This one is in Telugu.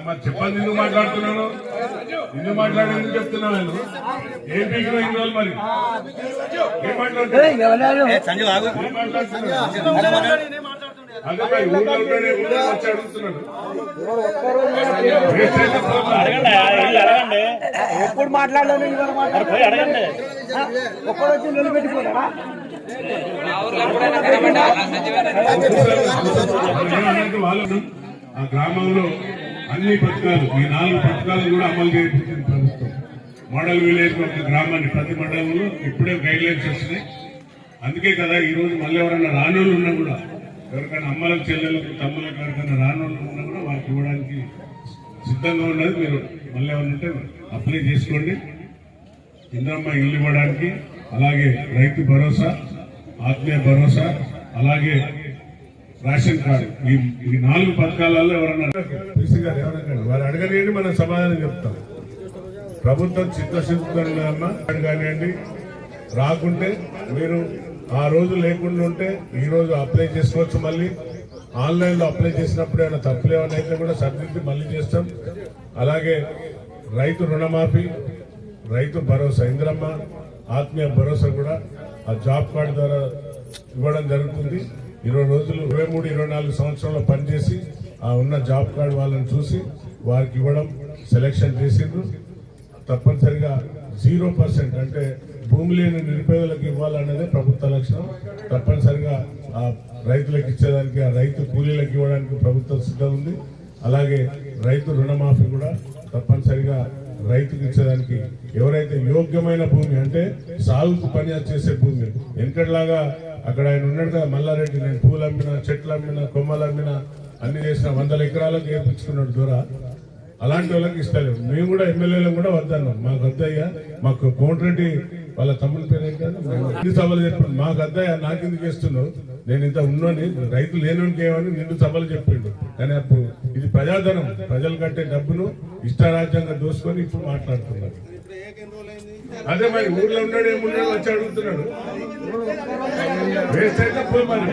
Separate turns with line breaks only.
మరి చెప్పండి ఎందుకు మాట్లాడుతున్నాను ఎందుకు మాట్లాడి ఎందుకు చెప్తున్నాను నేను ఏం పీకిన ఇన్ని రోజులు మరి. ఏం మాట్లాడుతున్నా
సంజయ్ ఆగు.
ఏం మాట్లాడుతున్నా అదే మరి ఊళ్ళో ఉంటాడే ఊళ్ళో వచ్చి అడుగుతున్నాడు వేస్ట్ అయితే పోతా.
అడగండి వెళ్ళి అడగండి.
ఎప్పుడు మాట్లాడలేదు ఒక్కడు వచ్చి నిలబెట్టిపోతాడా
ఏమన్నట్టు వాళ్ళు ఆ గ్రామంలో అన్ని పథకాలు ఈ నాలుగు పథకాలు కూడా అమలు చేయించింది ప్రభుత్వం. మోడల్ విలేజ్ ఒక గ్రామాన్ని ప్రతి మండలంలో ఇప్పుడే గైడ్ లైన్స్ వస్తున్నాయి. అందుకే కదా ఈరోజు మళ్ళీ ఎవరైనా రానోళ్ళు ఉన్నా కూడా ఎవరికైనా అమ్మలకు చెల్లెలకు తమ్ములకు ఎవరికైనా రానోళ్ళు ఉన్నా కూడా వాళ్ళకి ఇవ్వడానికి సిద్ధంగా ఉన్నది మీరు మళ్ళీ ఎవరైనా ఉంటే అప్లై చేసుకోండి. ఇంద్రమ్మ ఇల్లు ఇవ్వడానికి అలాగే రైతు భరోసా ఆత్మీయ భరోసా అలాగే రేషన్ కార్డు. ఈ ఈ నాలుగు పథకాలలో ఎవరన్నా గారు వారు అడగలేని మనం సమాధానం చెప్తాం. ప్రభుత్వం చిత్తశుద్ధంగా కానివ్వండి రాకుంటే మీరు ఆ రోజు లేకుండా ఉంటే ఈ రోజు అప్లై చేసుకోవచ్చు మళ్ళీ. ఆన్లైన్లో అప్లై చేసినప్పుడు ఏమైనా తప్పులు ఏమైనా అయితే కూడా సరిదిద్ది మళ్ళీ చేస్తాం. అలాగే రైతు రుణమాఫీ రైతు భరోసా ఇంద్రమ్మ ఆత్మీయ భరోసా కూడా ఆ జాబ్ కార్డు ద్వారా ఇవ్వడం జరుగుతుంది. ఇరవై రోజులు ఇరవై మూడు ఇరవై నాలుగు సంవత్సరాల్లో పనిచేసి ఆ ఉన్న జాబ్ కార్డు వాళ్ళని చూసి వారికి ఇవ్వడం సెలెక్షన్ చేసిండ్రు. తప్పనిసరిగా జీరో పర్సెంట్ అంటే భూమి లేని నిరుపేదలకు ఇవ్వాలనేదే ప్రభుత్వ లక్ష్యం. తప్పనిసరిగా ఆ రైతులకు ఇచ్చేదానికి ఆ రైతు కూలీలకు ఇవ్వడానికి ప్రభుత్వం సిద్ధం ఉంది. అలాగే రైతు రుణమాఫీ కూడా తప్పనిసరిగా రైతుకు ఇచ్చేదానికి ఎవరైతే యోగ్యమైన భూమి అంటే సాగుకు పని చేసే భూమి. వెనకట్లాగా అక్కడ ఆయన ఉన్నాడు కదా మల్లారెడ్డి నేను పూలు అమ్మిన చెట్లు అమ్మిన కొమ్మలు అమ్మిన అన్ని చేసిన వందల ఎకరాలకు ఏర్పించుకున్నాడు దూర. అలాంటి వాళ్ళకి ఇస్తలేము మేము కూడా ఎమ్మెల్యేలు కూడా వద్దన్నాం. మాకు వద్దయ్యా మాకు కోమటిరెడ్డి వాళ్ళ తమ్ముని పేరు ఏంటంటే ఎన్ని సభలు చెప్పాడు. మాకు వద్దయ్యా నాకెందుకు ఇస్తున్నావు నేను ఇంత ఉన్నోని రైతు లేనోనికి ఏమని సభలు చెప్పిండు. కానీ అప్పుడు ఇది ప్రజాధనం. ప్రజలు కట్టే డబ్బును ఇష్టారాజ్యంగా దోసుకొని ఇప్పుడు మాట్లాడుతున్నారు. అదే మరి ఊర్లో ఉన్నాడు ఏమున్నాడు వచ్చి అడుగుతున్నాడు. వేస్ట్ అయితే పోయి మరి.